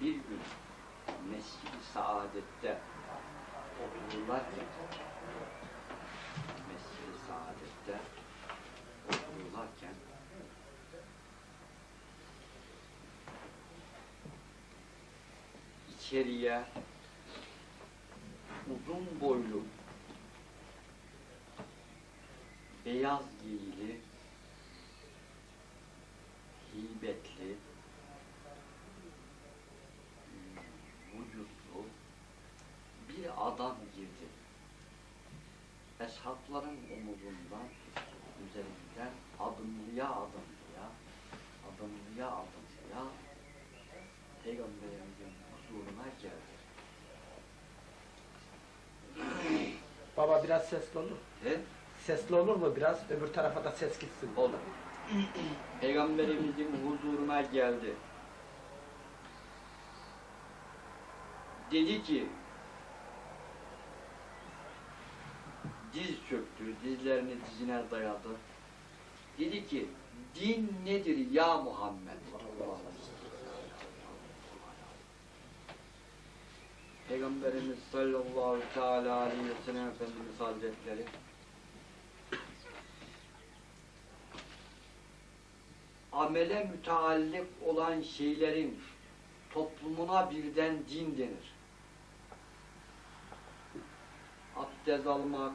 bir gün Mescid-i Saadet'te otururlarken Mescid-i Saadet'te otururlarken içeriye uzun boylu beyaz giyili hibetli vücutlu bir adam girdi. Eshapların omuzundan, üzerinden adımlıya adımlıya, adımlıya adımlıya Peygamberimizin huzuruna geldi. Baba biraz sesli olur. He? Sesli olur mu biraz? Öbür tarafa da ses gitsin. Oldu. Peygamberimizin huzuruna geldi. Dedi ki diz çöktü, dizlerini dizine dayadı. Dedi ki din nedir ya Muhammed? Peygamberimiz sallallahu teala aleyhi ve sellem Efendimiz Hazretleri amele müteallik olan şeylerin toplumuna birden din denir. Abdest almak,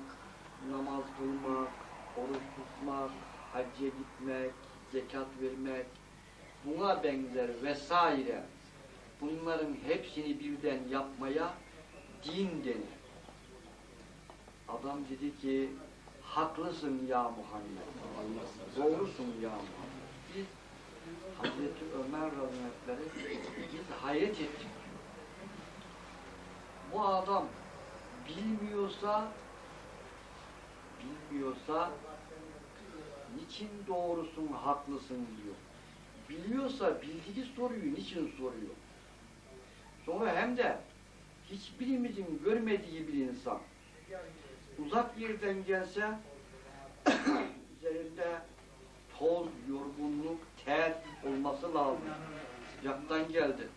namaz kılmak, oruç tutmak, hacca gitmek, zekat vermek, buna benzer vesaire bunların hepsini birden yapmaya din denir. Adam dedi ki haklısın ya Muhammed. Doğrusun ya Muhammed. Biz Hazreti Ömer Hazretleri biz hayret ettik. Bu adam bilmiyorsa bilmiyorsa niçin doğrusun, haklısın diyor. Biliyorsa bildiği soruyu niçin soruyor? Sonra hem de hiçbirimizin görmediği bir insan uzak yerden gelse üzerinde toz, yorgunluk, ter olması lazım. Sıcaktan geldi.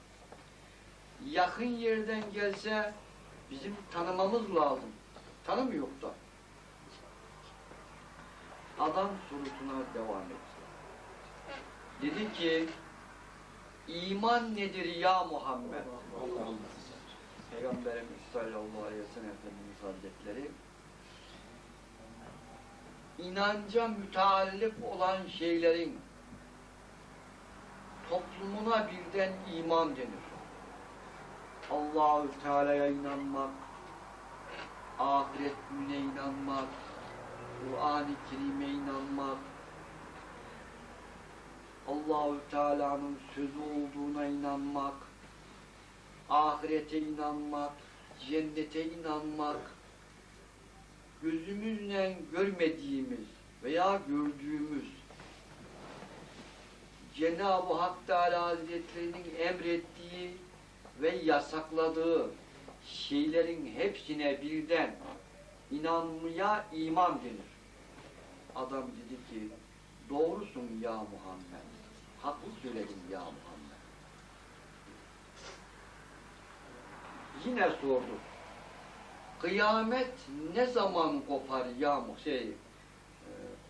Yakın yerden gelse bizim tanımamız lazım. Tanımıyor da. Adam sorusuna devam etti. Dedi ki iman nedir ya Muhammed? Peygamberimiz sallallahu aleyhi ve sellem Efendimiz Hazretleri inanca müteallik olan şeylerin toplumuna birden iman denir. Allahü Teala'ya inanmak, ahiret gününe inanmak, Kur'an-ı Kerim'e inanmak, Allahü Teala'nın sözü olduğuna inanmak, ahirete inanmak, cennete inanmak, gözümüzle görmediğimiz veya gördüğümüz Cenab-ı Hak Teala Hazretlerinin emrettiği ve yasakladığı şeylerin hepsine birden inanmaya iman denir. Adam dedi ki doğrusun ya Muhammed. Haklı söyledin ya Muhammed. Yine sordu. Kıyamet ne zaman kopar ya şey e,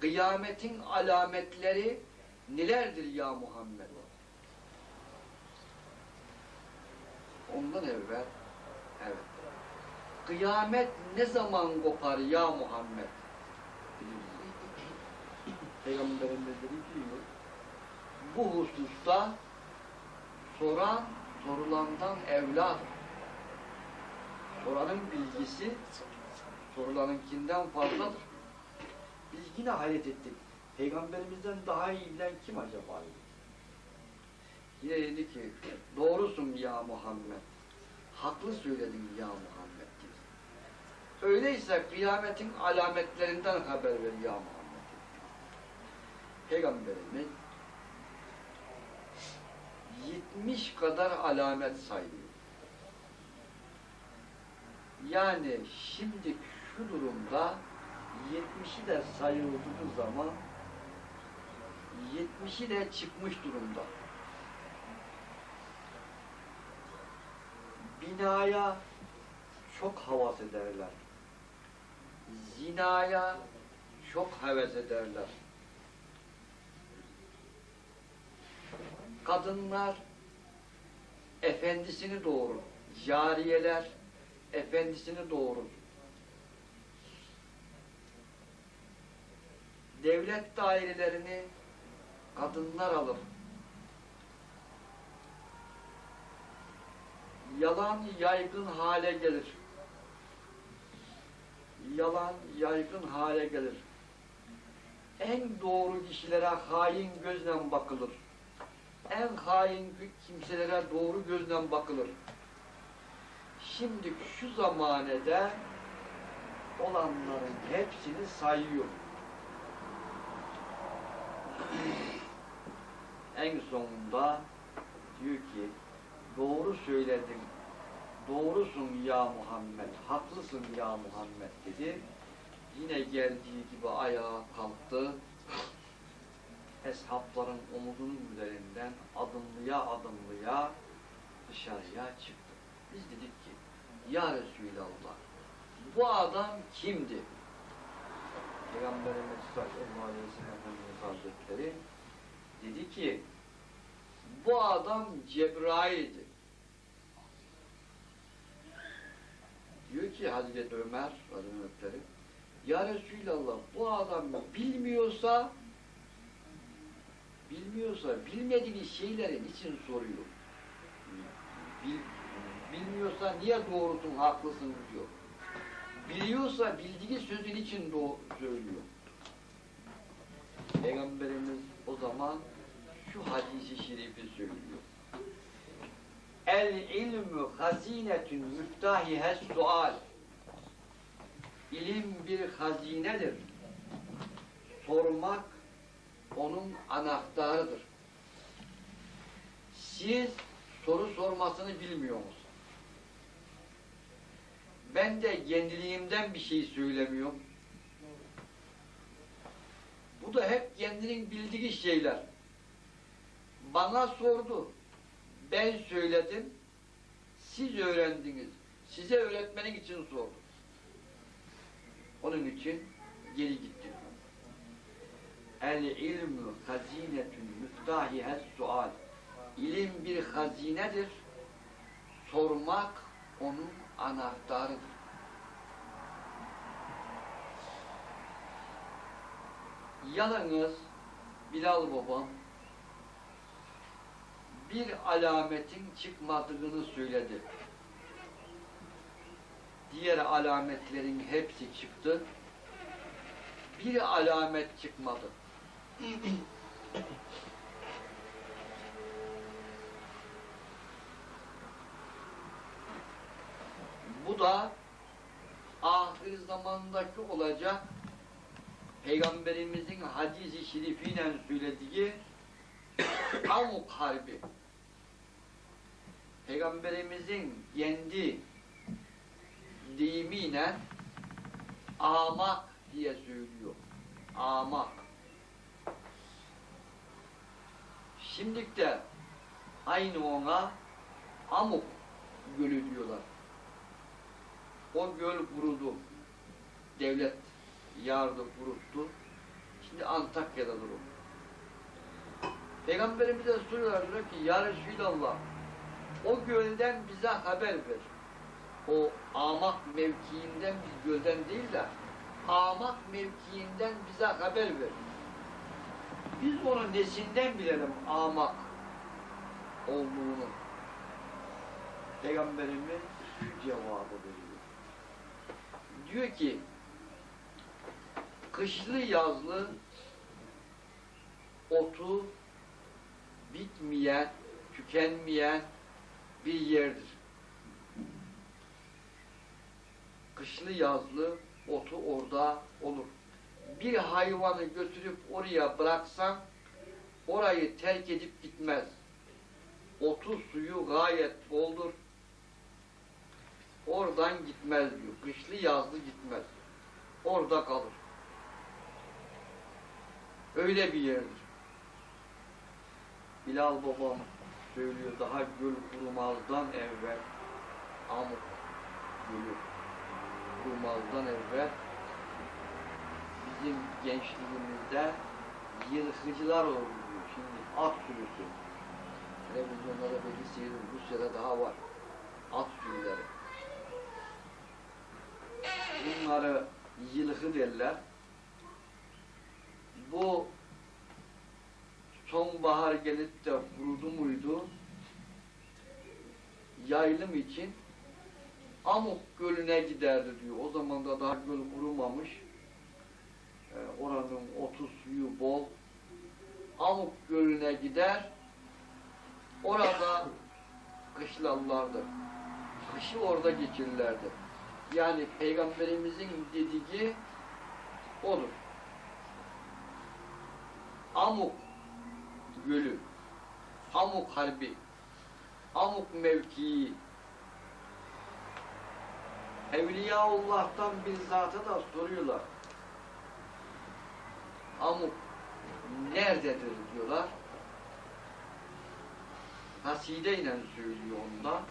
kıyametin alametleri nelerdir ya Muhammed? Ondan evvel evet. Kıyamet ne zaman kopar ya Muhammed? Peygamberimiz dedi bu hususta soran sorulandan evladır. Soranın bilgisi sorulanınkinden fazladır. Biz yine hayret ettik. Peygamberimizden daha iyi bilen kim acaba? Yine dedi ki doğrusun ya Muhammed. Haklı söyledin ya Muhammed. Öyleyse kıyametin alametlerinden haber ver ya Muhammed. Peygamberimiz 70 kadar alamet sayıyor. Yani şimdi şu durumda 70'i de sayıldığı zaman 70'i de çıkmış durumda. binaya çok havas ederler. Zinaya çok heves ederler. Kadınlar efendisini doğurur. Cariyeler efendisini doğurur. Devlet dairelerini kadınlar alır. Yalan yaygın hale gelir. Yalan yaygın hale gelir. En doğru kişilere hain gözle bakılır. En hain kimselere doğru gözle bakılır. Şimdi şu zamanede olanların hepsini sayıyor. en sonunda diyor ki doğru söyledin, doğrusun ya Muhammed, haklısın ya Muhammed dedi. Yine geldiği gibi ayağa kalktı. Eshapların omuzunun üzerinden adımlıya adımlıya dışarıya çıktı. Biz dedik ki, Ya Resulallah, bu adam kimdi? Peygamberimiz sallallahu aleyhi ve Efendimiz Hazretleri dedi ki, bu adam Cebrail'di. Diyor ki Hazreti Ömer Hazretleri, Ya Resulallah bu adam bilmiyorsa bilmiyorsa bilmediği şeylerin için soruyor. Bil, bilmiyorsa niye doğrusun, haklısın diyor. Biliyorsa bildiği sözün için doğru söylüyor. Peygamberimiz o zaman şu hadisi şerifi söylüyor. El ilmü hazinetün müftahihes sual. İlim bir hazinedir. Sormak onun anahtarıdır. Siz soru sormasını bilmiyorsunuz. Ben de kendiliğimden bir şey söylemiyorum. Bu da hep kendinin bildiği şeyler. Bana sordu. Ben söyledim. Siz öğrendiniz. Size öğretmenin için sordu. Onun için geri gitti. El ilmü hazinetün müftahihes sual. İlim bir hazinedir. Sormak onun anahtarıdır. Yalnız Bilal babam bir alametin çıkmadığını söyledi. Diğer alametlerin hepsi çıktı. Bir alamet çıkmadı. Bu da ahir zamandaki olacak Peygamberimizin hadisi şerifiyle söylediği Amuk Harbi. Peygamberimizin kendi deyimiyle amak diye söylüyor. Amak. Şimdilik de aynı ona Amuk Gölü diyorlar. O göl kurudu. Devlet yardı kuruttu. Şimdi Antakya'da durum. Peygamberimize soruyorlar diyor ki Ya Resulallah o gölden bize haber ver. O amak mevkiinden bir gölden değil de amak mevkiinden bize haber ver. Biz onun nesinden bilelim amak olduğunu. Peygamberimiz şu cevabı veriyor. Diyor ki kışlı yazlı otu bitmeyen, tükenmeyen bir yerdir. Kışlı yazlı otu orada olur. Bir hayvanı götürüp oraya bıraksan orayı terk edip gitmez. Otu suyu gayet boldur. Oradan gitmez diyor. Kışlı yazlı gitmez. Orada kalır. Öyle bir yerdir. Bilal babam söylüyor daha göl kurumazdan evvel Amuk Gölü kurulmazdan evvel bizim gençliğimizde yılkıcılar oldu. Şimdi at sürüsü. Televizyonlarda belki seyredin. Rusya'da daha var. At sürüleri. Bunları yılkı derler. Bu sonbahar gelip de kurudu muydu? Yaylım için Amuk Gölü'ne giderdi diyor. O zaman da daha göl kurumamış. Bol. Amuk Gölü'ne gider. Orada kışlarlardı. Kışı orada geçirirlerdi. Yani Peygamberimizin dediği odur. Amuk Gölü, Amuk Harbi, Amuk mevkii, Evliyaullah'tan bir zata da soruyorlar. Amuk nerededir diyorlar. Haside ile söylüyor onda.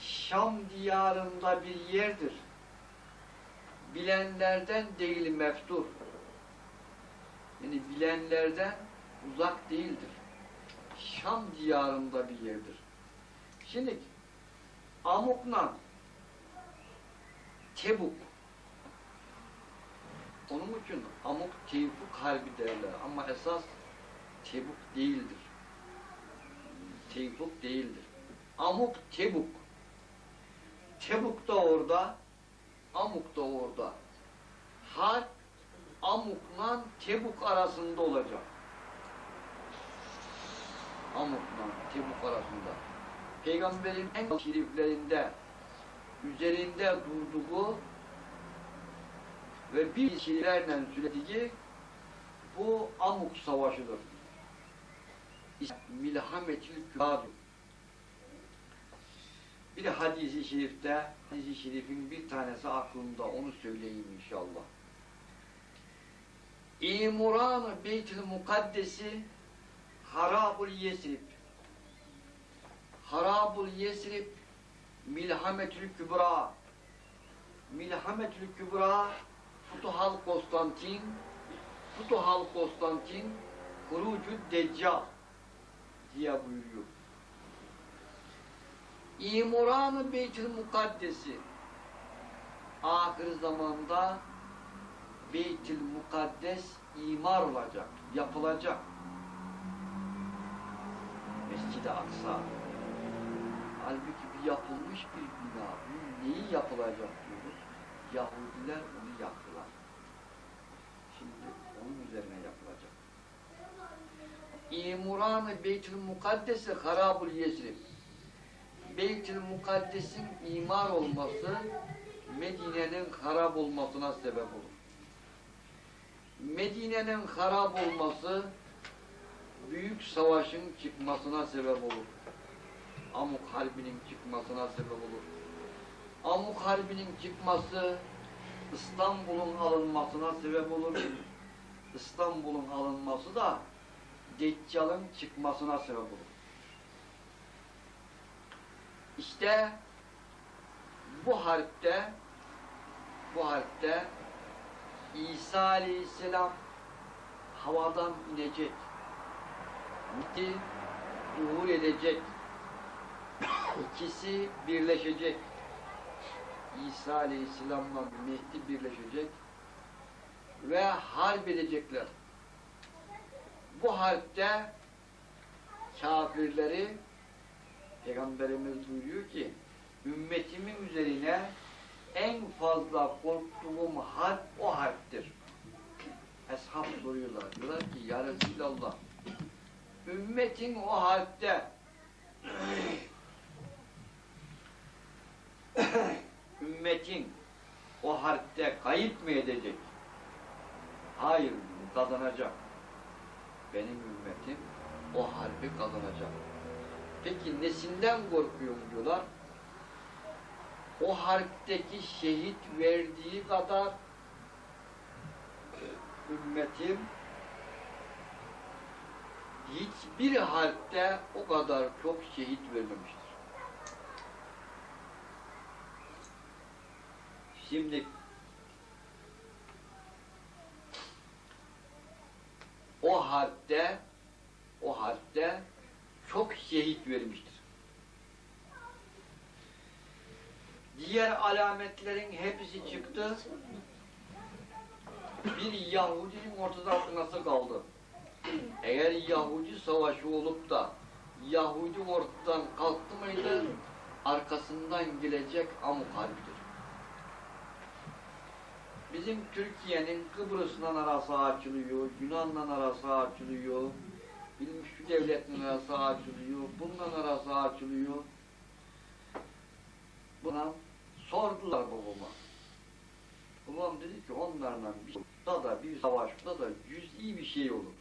Şam diyarında bir yerdir. Bilenlerden değil meftur. Yani bilenlerden uzak değildir. Şam diyarında bir yerdir. Şimdi Amuk'la Tebuk onun için Amuk Tevfuk harbi derler ama esas Tebuk değildir. Tevfuk değildir. Amuk Tebuk. Tebuk da orada, Amuk da orada. Harp Amuk'la Tebuk arasında olacak. Amuk'la Tebuk arasında. Peygamberin en şeriflerinde üzerinde durduğu ve bir kişilerle söylediği bu Amuk Savaşı'dır. Milhametül Kübadu. Bir hadisi şerifte, hadisi şerifin bir tanesi aklımda, onu söyleyeyim inşallah. İmuran-ı Beytül Mukaddesi Harabul Yesrib Harabul Yesrib Milhametül Kübra Milhametül Kübra Futuhal Konstantin Futuhal Konstantin Hurucu Deccal diye buyuruyor. İmuran-ı Beytül Mukaddesi ahir zamanda Beytül Mukaddes imar olacak, yapılacak. Mescid-i Aksa. Halbuki bir yapılmış bir bina. Neyi yapılacak diyoruz? Yahudiler onu yaptılar. Onun üzerine yapılacak. İmuran-ı Beytül Mukaddes'i harabul yesrib. Beytül Mukaddes'in imar olması Medine'nin harap olmasına sebep olur. Medine'nin harap olması büyük savaşın çıkmasına sebep olur. Amuk Harbi'nin çıkmasına sebep olur. Amuk Harbi'nin çıkması İstanbul'un alınmasına sebep olur. İstanbul'un alınması da Deccal'ın çıkmasına sebep olur. İşte bu harpte bu harpte İsa Aleyhisselam havadan inecek. Mehdi zuhur edecek. İkisi birleşecek. İsa Aleyhisselam'la Mehdi birleşecek ve harp edecekler. Bu harpte kafirleri Peygamberimiz buyuruyor ki ümmetimin üzerine en fazla korktuğum harp o harptir. Eshab soruyorlar. Diyorlar ki ya Resulallah ümmetin o harpte ümmetin o harpte kayıp mı edecek? Hayır, kazanacak. Benim ümmetim o harbi kazanacak. Peki nesinden korkuyorum diyorlar? O harpteki şehit verdiği kadar ümmetim hiçbir harpte o kadar çok şehit vermemiştir. Şimdi o harpte o harpte çok şehit vermiştir. Diğer alametlerin hepsi çıktı. Bir Yahudinin ortadan nasıl kaldı? Eğer Yahudi savaşı olup da Yahudi ortadan kalktı mıydı arkasından gelecek Amuk Harbi'dir. Bizim Türkiye'nin Kıbrıs'la arası açılıyor, Yunan'la arası açılıyor, bilmem şu devletle arası açılıyor, bununla arası açılıyor. Buna sordular babama. Babam dedi ki onlarla bir da da bir savaşta da cüz'i bir şey olur.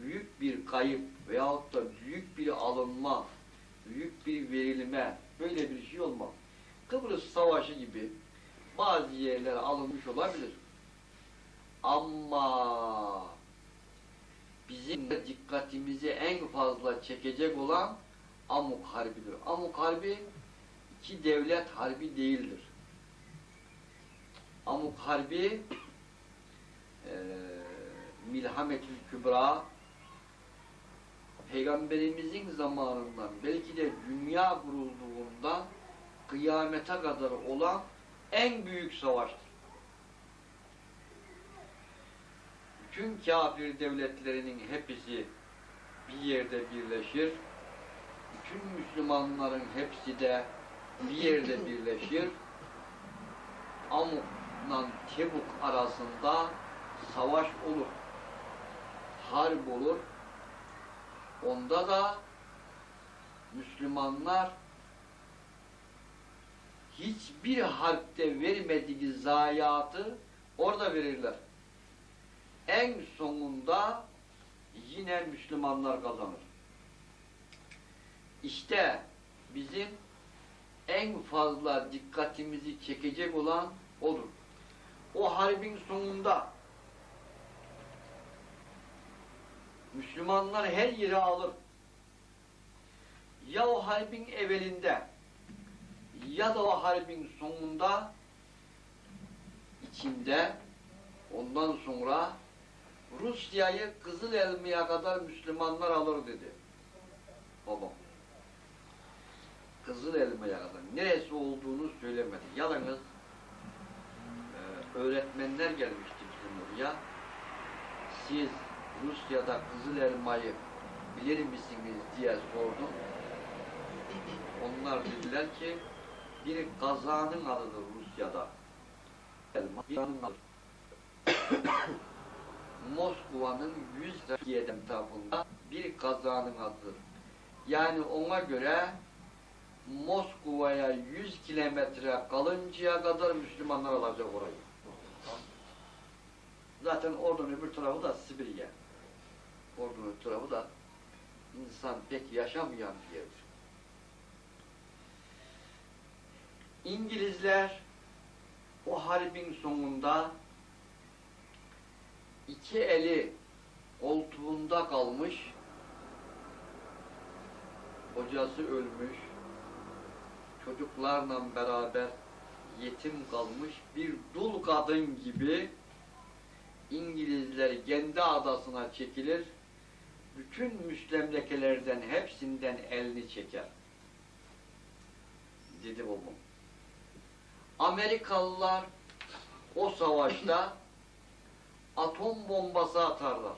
Büyük bir kayıp veyahut da büyük bir alınma, büyük bir verilme böyle bir şey olmaz. Kıbrıs Savaşı gibi bazı yerler alınmış olabilir. Ama bizim dikkatimizi en fazla çekecek olan Amuk Harbi'dir. Amuk Harbi iki devlet harbi değildir. Amuk Harbi eee Milhametül Kübra Peygamberimizin zamanından belki de dünya kurulduğunda kıyamete kadar olan en büyük savaştır. Bütün kafir devletlerinin hepsi bir yerde birleşir. Bütün Müslümanların hepsi de bir yerde birleşir. Amuk'la Tebuk arasında savaş olur. Harp olur. Onda da Müslümanlar hiçbir harpte vermediği zayiatı orada verirler. En sonunda yine Müslümanlar kazanır. İşte bizim en fazla dikkatimizi çekecek olan odur. O harbin sonunda Müslümanlar her yeri alır. Ya o harbin evvelinde ya da o harbin sonunda içinde ondan sonra Rusya'yı Kızıl Elma'ya kadar Müslümanlar alır dedi. Babam. Kızıl Elma'ya kadar. Neresi olduğunu söylemedi. Yalnız e, öğretmenler gelmişti bizim oraya. Siz Rusya'da Kızıl Elma'yı bilir misiniz diye sordum. Onlar dediler ki bir kazanın adıdır Rusya'da. Elma bir kazanın adıdır. Moskova'nın 100 Türkiye'den tarafında bir kazanın adıdır. Yani ona göre Moskova'ya 100 kilometre kalıncaya kadar Müslümanlar alacak orayı. Zaten oradan öbür tarafı da Sibirya. Oradan öbür tarafı da insan pek yaşamayan bir yerdir. İngilizler o harbin sonunda iki eli koltuğunda kalmış, kocası ölmüş, çocuklarla beraber yetim kalmış bir dul kadın gibi İngilizler kendi adasına çekilir, bütün müslemlekelerden hepsinden elini çeker. Dedi babam. Amerikalılar o savaşta atom bombası atarlar.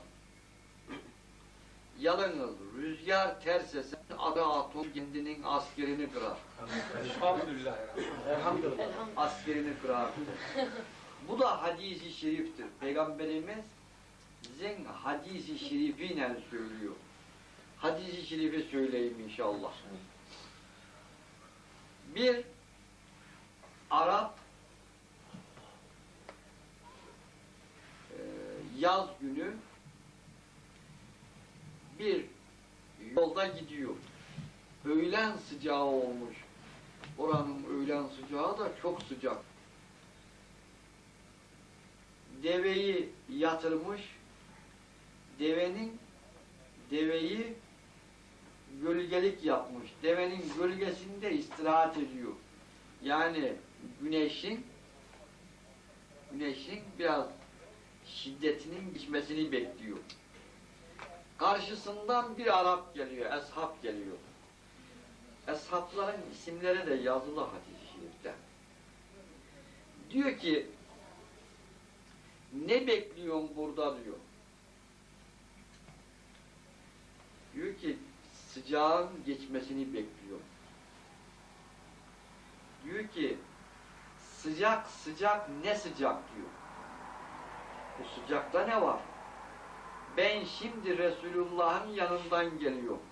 Yalnız rüzgar ters esen ada atom kendinin askerini kırar. Elhamdülillah. Elhamdülillah. Askerini kırar. Bu da hadisi şeriftir. Peygamberimiz bize hadisi şerifiyle söylüyor. Hadisi şerifi söyleyeyim inşallah. Bir Arap e, yaz günü bir yolda gidiyor. Öğlen sıcağı olmuş. Oranın öğlen sıcağı da çok sıcak. Deveyi yatırmış. Devenin deveyi gölgelik yapmış. Devenin gölgesinde istirahat ediyor. Yani güneşin güneşin biraz şiddetinin geçmesini bekliyor. Karşısından bir Arap geliyor, eshab geliyor. Eshabların isimleri de yazılı hadis-i şerifte. Diyor ki, ne bekliyorsun burada diyor. Diyor ki, sıcağın geçmesini bekliyor. Diyor ki, sıcak sıcak ne sıcak diyor. Bu sıcakta ne var? Ben şimdi Resulullah'ın yanından geliyorum.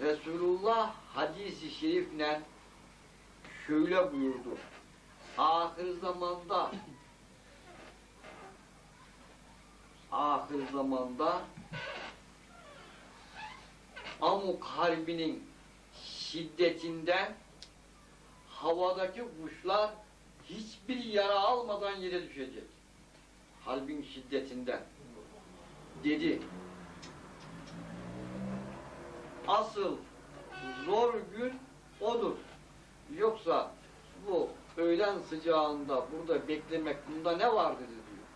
Resulullah hadisi şerifle şöyle buyurdu. Ahir zamanda ahir zamanda Amuk Harbi'nin şiddetinden havadaki kuşlar hiçbir yara almadan yere düşecek. Harbin şiddetinden. Dedi. Asıl zor gün odur. Yoksa bu öğlen sıcağında burada beklemek bunda ne vardır diyor.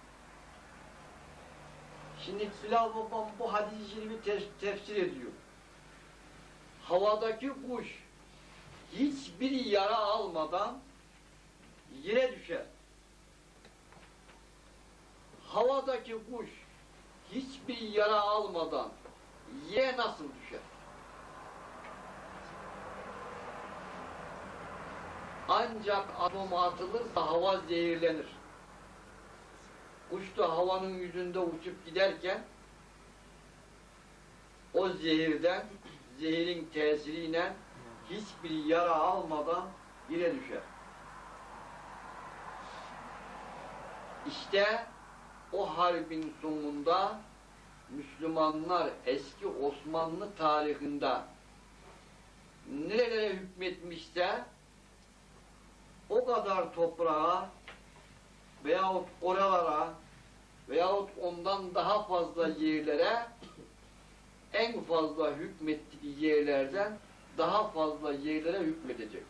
Şimdi Sülal Babam bu hadis-i şerifi tef- tefsir ediyor. Havadaki kuş hiçbir yara almadan yere düşer. Havadaki kuş hiçbir yara almadan yere nasıl düşer? Ancak atoma atılırsa hava zehirlenir. Kuş da havanın yüzünde uçup giderken o zehirden, zehirin tesiriyle hiçbir yara almadan yere düşer. İşte o harbin sonunda Müslümanlar eski Osmanlı tarihinde nerelere hükmetmişse o kadar toprağa veyahut oralara veyahut ondan daha fazla yerlere en fazla hükmettiği yerlerden daha fazla yerlere hükmedecek.